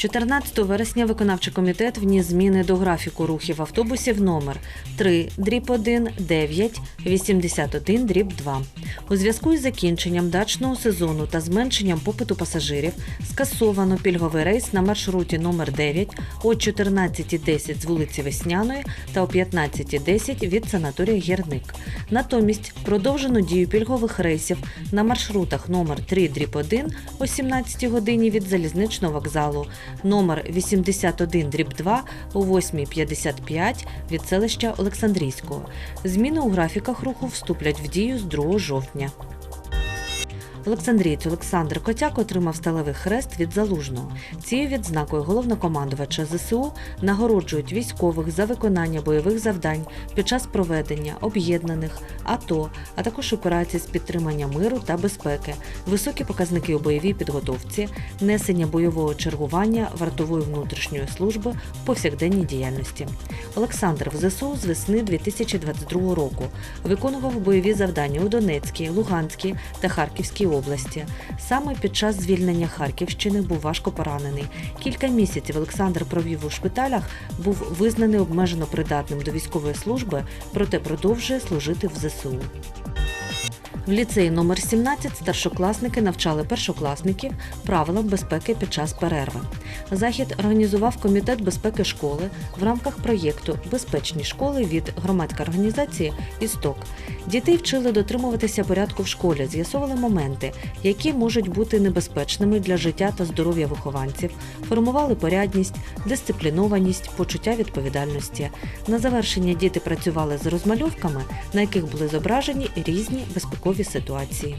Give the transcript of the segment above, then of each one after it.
14 вересня виконавчий комітет вніс зміни до графіку рухів автобусів номер 3 дріб 1, 9, 81 дріб 2. У зв'язку із закінченням дачного сезону та зменшенням попиту пасажирів скасовано пільговий рейс на маршруті номер 9 о 14.10 з вулиці Весняної та о 15.10 від санаторія Гірник. Натомість продовжено дію пільгових рейсів на маршрутах номер 3 дріб 1 о 17 годині від залізничного вокзалу, номер 81 дріб 2 о 8.55 від селища Олександрійського. Зміни у графіках руху вступлять в дію з 2 жовтня. Олександрієць Олександр Котяк отримав сталевий хрест від залужного. Цією відзнакою головнокомандувача ЗСУ нагороджують військових за виконання бойових завдань під час проведення об'єднаних АТО, а також операцій з підтримання миру та безпеки, високі показники у бойовій підготовці, несення бойового чергування вартової внутрішньої служби в повсякденній діяльності. Олександр в ЗСУ з весни 2022 року виконував бойові завдання у Донецькій, Луганській та Харківській області. Саме під час звільнення Харківщини був важко поранений. Кілька місяців Олександр провів у шпиталях, був визнаний обмежено придатним до військової служби, проте продовжує служити в ЗСУ. В ліцеї номер 17 старшокласники навчали першокласників правилам безпеки під час перерви. Захід організував комітет безпеки школи в рамках проєкту Безпечні школи від громадської організації Істок. Дітей вчили дотримуватися порядку в школі, з'ясовували моменти, які можуть бути небезпечними для життя та здоров'я вихованців, формували порядність, дисциплінованість, почуття відповідальності. На завершення діти працювали з розмальовками, на яких були зображені різні безпекові ситуації.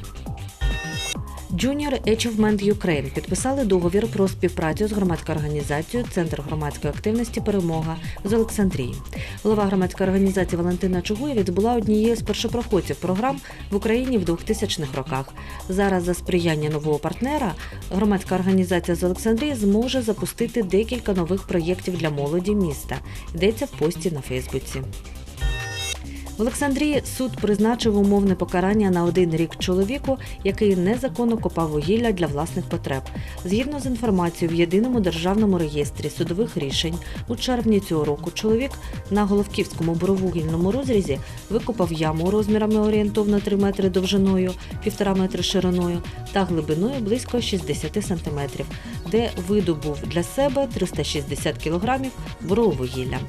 Junior Achievement Ukraine підписали договір про співпрацю з громадською організацією Центр громадської активності Перемога з Олександрії. Голова громадської організації Валентина Чугуєвець була однією з першопроходців програм в Україні в 2000-х роках. Зараз за сприяння нового партнера громадська організація з Олександрії зможе запустити декілька нових проєктів для молоді міста. Йдеться в пості на Фейсбуці. Олександрії суд призначив умовне покарання на один рік чоловіку, який незаконно копав вугілля для власних потреб. Згідно з інформацією в єдиному державному реєстрі судових рішень, у червні цього року чоловік на Головківському буровугільному розрізі викопав яму розмірами орієнтовно 3 метри довжиною, 1,5 метри шириною та глибиною близько 60 сантиметрів, де видобув для себе 360 кілограмів бурового вугілля.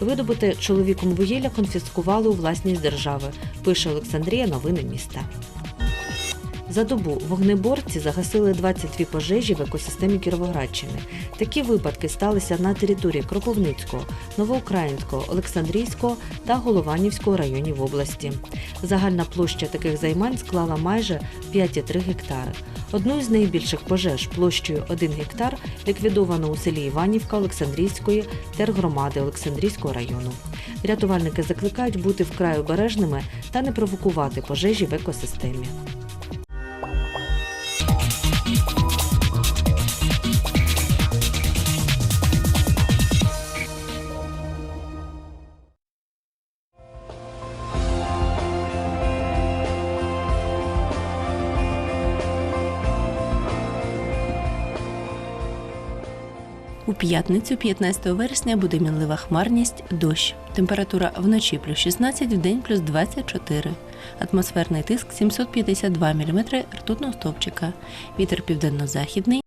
Видобуте чоловіком вугілля конфіскували у власність держави, пише Олександрія Новини міста. За добу вогнеборці загасили 22 пожежі в екосистемі Кіровоградщини. Такі випадки сталися на території Кропивницького, Новоукраїнського, Олександрійського та Голованівського районів області. Загальна площа таких займань склала майже 5,3 гектари. Одну із найбільших пожеж площею 1 гектар ліквідовано у селі Іванівка Олександрійської тергромади Олександрійського району. Рятувальники закликають бути вкрай обережними та не провокувати пожежі в екосистемі. У п'ятницю, 15 вересня, буде мінлива хмарність, дощ. Температура вночі плюс 16, вдень плюс 24. Атмосферний тиск 752 мм ртутного стовпчика. Вітер південно-західний